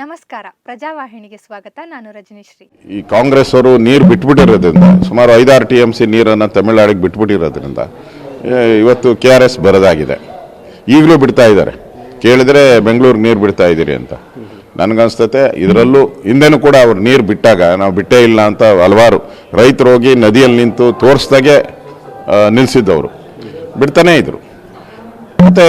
ನಮಸ್ಕಾರ. ಪ್ರಜಾವಾಹಿನಿಗೆ ಸ್ವಾಗತ. ನಾನು ರಜನೀಶ್ರೀ. ಈ ಕಾಂಗ್ರೆಸ್ ಅವರು ನೀರು ಬಿಟ್ಬಿಟ್ಟಿರೋದ್ರಿಂದ, ಸುಮಾರು ಐದಾರು ಟಿ ಎಂ ಸಿ ನೀರನ್ನು ತಮಿಳುನಾಡಿಗೆ ಬಿಟ್ಬಿಟ್ಟಿರೋದ್ರಿಂದ ಇವತ್ತು ಕೆ ಆರ್ ಎಸ್ ಬರದಾಗಿದೆ. ಈಗಲೂ ಬಿಡ್ತಾ ಇದ್ದಾರೆ. ಕೇಳಿದರೆ ಬೆಂಗಳೂರಿಗೆ ನೀರು ಬಿಡ್ತಾ ಇದ್ದೀರಿ ಅಂತ. ನನಗನ್ಸ್ತತೆ ಇದರಲ್ಲೂ ಹಿಂದೆನೂ ಕೂಡ ಅವ್ರು ನೀರು ಬಿಟ್ಟಾಗ, ನಾವು ಬಿಟ್ಟೇ ಇಲ್ಲ ಅಂತ ಹಲವಾರು ರೈತರು ಹೋಗಿ ನದಿಯಲ್ಲಿ ನಿಂತು ತೋರಿಸ್ದಾಗೆ ನಿಲ್ಲಿಸಿದ್ದವರು ಬಿಡ್ತಾನೇ ಇದ್ರು. ಮತ್ತೆ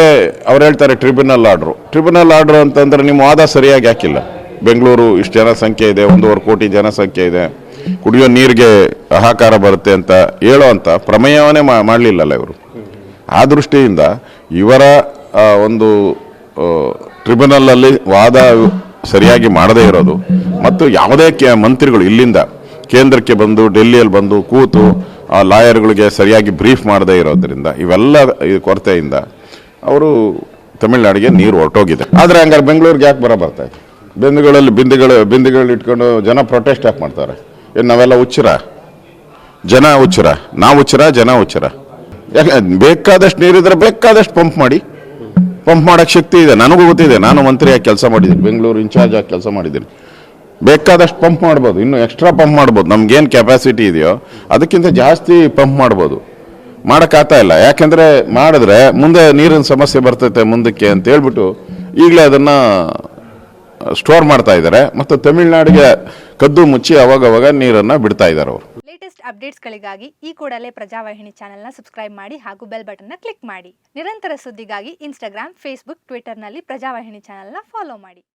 ಅವ್ರು ಹೇಳ್ತಾರೆ ಟ್ರಿಬ್ಯುನಲ್ ಆರ್ಡ್ರು ಟ್ರಿಬ್ಯುನಲ್ ಆರ್ಡ್ರ್ ಅಂತಂದ್ರೆ ನಿಮ್ಮ ವಾದ ಸರಿಯಾಗಿ ಹಾಕಿಲ್ಲ. ಬೆಂಗಳೂರು ಇಷ್ಟು ಜನಸಂಖ್ಯೆ ಇದೆ, ಒಂದೂವರೆ ಕೋಟಿ ಜನಸಂಖ್ಯೆ ಇದೆ. ಕುಡಿಯೋ ನೀರಿಗೆ ಹಾಹಾಕಾರ ಬರುತ್ತೆ ಅಂತ ಹೇಳೋ ಅಂತ ಪ್ರಮೇಯವನ್ನೇ ಮಾಡಲಿಲ್ಲಲ್ಲ ಇವರು. ಆ ದೃಷ್ಟಿಯಿಂದ ಇವರ ಒಂದು ಟ್ರಿಬ್ಯುನಲಲ್ಲಿ ವಾದ ಸರಿಯಾಗಿ ಮಾಡದೇ ಇರೋದು ಮತ್ತು ಯಾವುದೇ ಕೆ, ಮಂತ್ರಿಗಳು ಇಲ್ಲಿಂದ ಕೇಂದ್ರಕ್ಕೆ ಬಂದು, ಡೆಲ್ಲಿಯಲ್ಲಿ ಬಂದು ಕೂತು, ಆ, ಲಾಯರ್ಗಳಿಗೆ ಸರಿಯಾಗಿ ಬ್ರೀಫ್ ಮಾಡದೇ ಇರೋದ್ರಿಂದ ಇವೆಲ್ಲ ಕೊರತೆಯಿಂದ ಅವರು ತಮಿಳ್ನಾಡಿಗೆ ನೀರು ಹೊರಟೋಗಿದೆ. ಆದರೆ ಹಂಗಾರೆ ಬೆಂಗಳೂರಿಗೆ ಯಾಕೆ ಬರ ಬರ್ತಾ ಇದೆ? ಬಿಂದುಗಳಲ್ಲಿ ಬಿಂದುಗಳು ಬಿಂದುಗಳು ಇಟ್ಕೊಂಡು ಜನ ಪ್ರೊಟೆಸ್ಟ್ ಯಾಕೆ ಮಾಡ್ತಾರೆ? ಏನು ನಾವೆಲ್ಲ ಹುಚ್ಚರ? ಜನ ಹುಚ್ಚರ? ನಾವು ಹುಚ್ಚರ, ಜನ ಹುಚ್ಚರ? ಯಾಕೆ ಬೇಕಾದಷ್ಟು ನೀರಿದ್ರೆ ಬೇಕಾದಷ್ಟು ಪಂಪ್ ಮಾಡಿ. ಪಂಪ್ ಮಾಡೋಕ್ಕೆ ಶಕ್ತಿ ಇದೆ, ನನಗೂ ಗೊತ್ತಿದೆ. ನಾನು ಮಂತ್ರಿಯಾಗಿ ಕೆಲಸ ಮಾಡಿದ್ದೀನಿ, ಬೆಂಗಳೂರು ಇನ್ಚಾರ್ಜ್ ಆಗಿ ಕೆಲಸ ಮಾಡಿದ್ದೀನಿ. ಬೇಕಾದಷ್ಟು ಪಂಪ್ ಮಾಡ್ಬೋದು, ಇನ್ನು ಎಕ್ಸ್ಟ್ರಾ ಪಂಪ್ ಮಾಡ್ಬೋದು. ನಮ್ಗೇನು ಕೆಪಾಸಿಟಿ ಇದೆಯೋ, ಅದಕ್ಕಿಂತ ಜಾಸ್ತಿ ಪಂಪ್ ಮಾಡ್ಬೋದು. ಮಾಡೋಕ್ಕಾಗ್ತಾ ಇಲ್ಲ. ಯಾಕೆಂದರೆ ಮಾಡಿದ್ರೆ ಮುಂದೆ ನೀರಿನ ಸಮಸ್ಯೆ ಬರ್ತೈತೆ ಮುಂದಕ್ಕೆ ಅಂತ ಹೇಳ್ಬಿಟ್ಟು ಈಗಲೇ ಅದನ್ನು ಸ್ಟೋರ್ ಮಾಡ್ತಾ ಇದ್ದಾರೆ. ಮತ್ತು ತಮಿಳುನಾಡಿಗೆ ಕದ್ದು ಮುಚ್ಚಿ ಅವಾಗವಾಗ ನೀರನ್ನು ಬಿಡ್ತಾ ಇದ್ದಾರೆ ಅವರು. ಲೇಟೆಸ್ಟ್ ಅಪ್ಡೇಟ್ಸ್ಗಳಿಗಾಗಿ ಈ ಕೂಡಲೇ ಪ್ರಜಾವಾಹಿನಿ ಚಾನೆಲ್ನ ಸಬ್ಸ್ಕ್ರೈಬ್ ಮಾಡಿ ಹಾಗೂ ಬೆಲ್ ಬಟನ್ನ ಕ್ಲಿಕ್ ಮಾಡಿ. ನಿರಂತರ ಸುದ್ದಿಗಾಗಿ ಇನ್ಸ್ಟಾಗ್ರಾಮ್, ಫೇಸ್ಬುಕ್ ಟ್ವಿಟರ್ನಲ್ಲಿ ಪ್ರಜಾವಾಹಿನಿ ಚಾನೆಲ್ನ ಫಾಲೋ ಮಾಡಿ.